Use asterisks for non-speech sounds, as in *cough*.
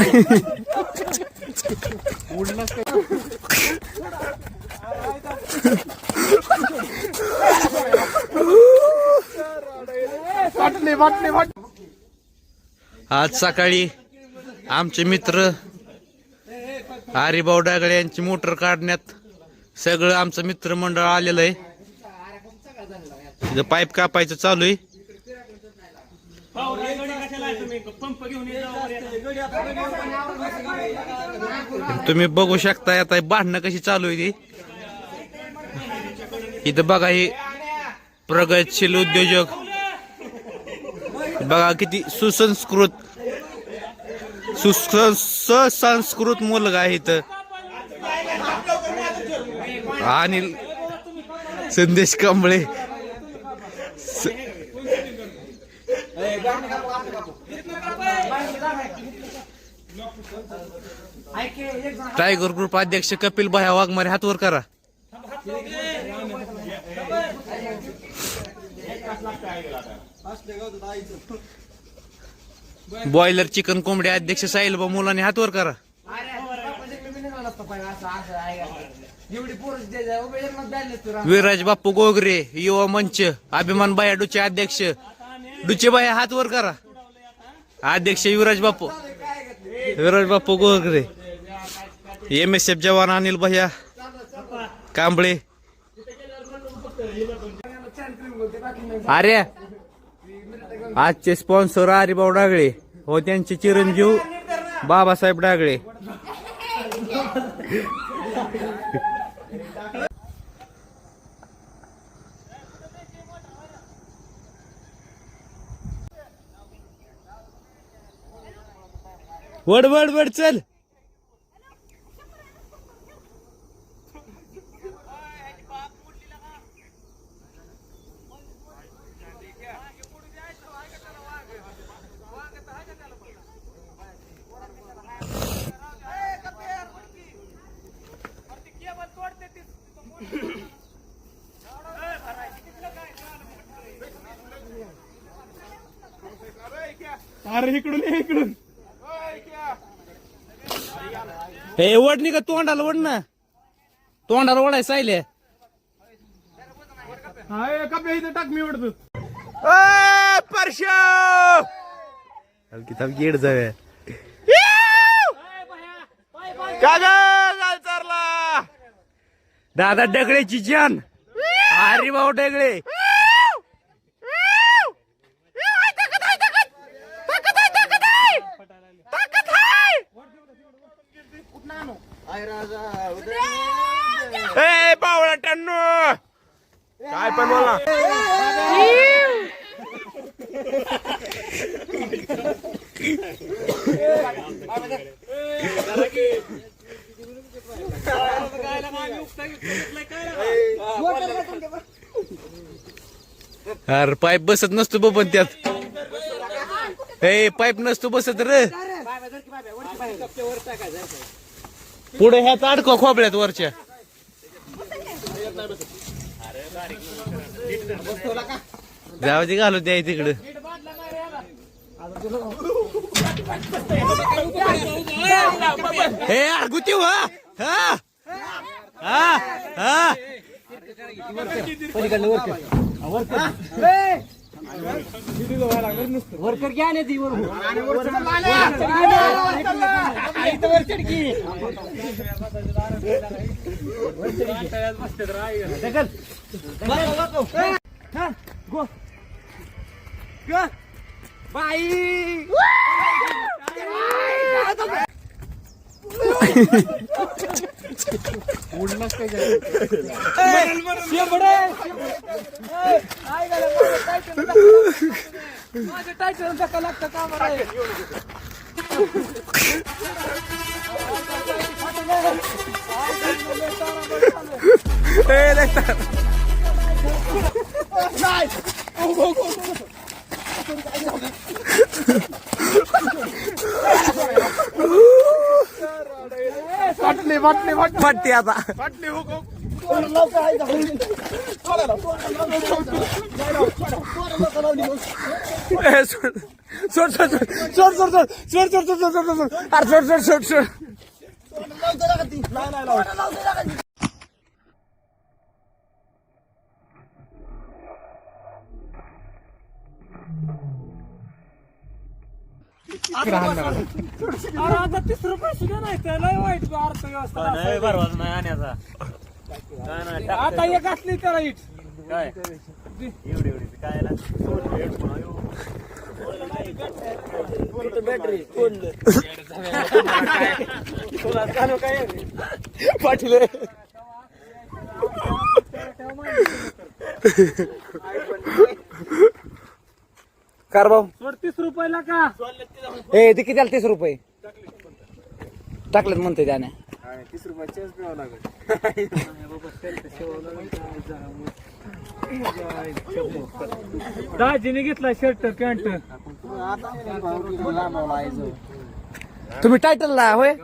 *laughs* आज सकाळी आमचे मित्र हरिभाऊ डागळे यांची मोटर काढण्यात सगळं आमचं मित्रमंडळ आलेलं आहे. पाईप कापायचं चालू आहे. तुम्ही बघू शकता आता भांडणं कशी चालू आहे ती. इथं बघा ही प्रगतशील उद्योजक. बघा किती सुसंस्कृत सुस- सुसंस्कृत मुलगा आहे इथं. आणि संदेश कांबळे. टायगर ग्रुप अध्यक्ष कपिल भाया वाघमारे हातवर करा. बॉयलर चिकन कोंबडी अध्यक्ष साहिल मुलाने हातवर करा. विराज बाप्पू गोगरे युवा मंच अभिमान बायाडूचे अध्यक्ष डुचे हात वर करा. अध्यक्ष युवराज बाप्पू विराज बाप्पू गोगरे एम एस एफ जवान अनिल भैया कांबळे. अरे आजचे स्पॉन्सर हरिभाऊ डागळे. हो त्यांचे चिरंजीव बाबासाहेब डागळे. वड वड वड चल. अरे इकडून इकडून. हे नाही का तोंडाला वड ना. तोंडाला वडाय सायले. हा इथं टाक मी ओढतो. परशा हलकी थांबकी येड जाऊया. का दादा डगळेची जान. अरे भाऊ डगळे ए पावळा टन्नू. काय पण बोला अरे पाईप बसत नसतो बबन त्यात. ए पाईप नसतो बसत रे. पुढे ह्याच अडकव खोबऱ्यात वरच्या जाऊ दे घालू द्या तिकडं हे argutiu, ha? Ha? Ha? Ha? Worker घ्या ना ती बाई. माझं टायटल धक्का लागतं का बरं वाटले वाटले वाटले. पट्टी आता वाटले हो गो. ए, सोड सोड सोड सोड सोड सोड सोड सोड सोड सोड सोड सोड सोड अरे सोड सोड सोड सोड अरे आता तीस रुपये सुद्धा नाही तर लय वाईट अर्थव्यवस्था आता एक असली त्याला इट. पाटील कार भाऊ सोड तीस रुपयाला का? ए ते किती आलं तीस रुपये? टाकलेत म्हणते त्याने. आणि तीस रुपयाच्याच लागेल. दाजीने घेतला शर्ट पॅन्ट तुम्ही टायटल ला होय?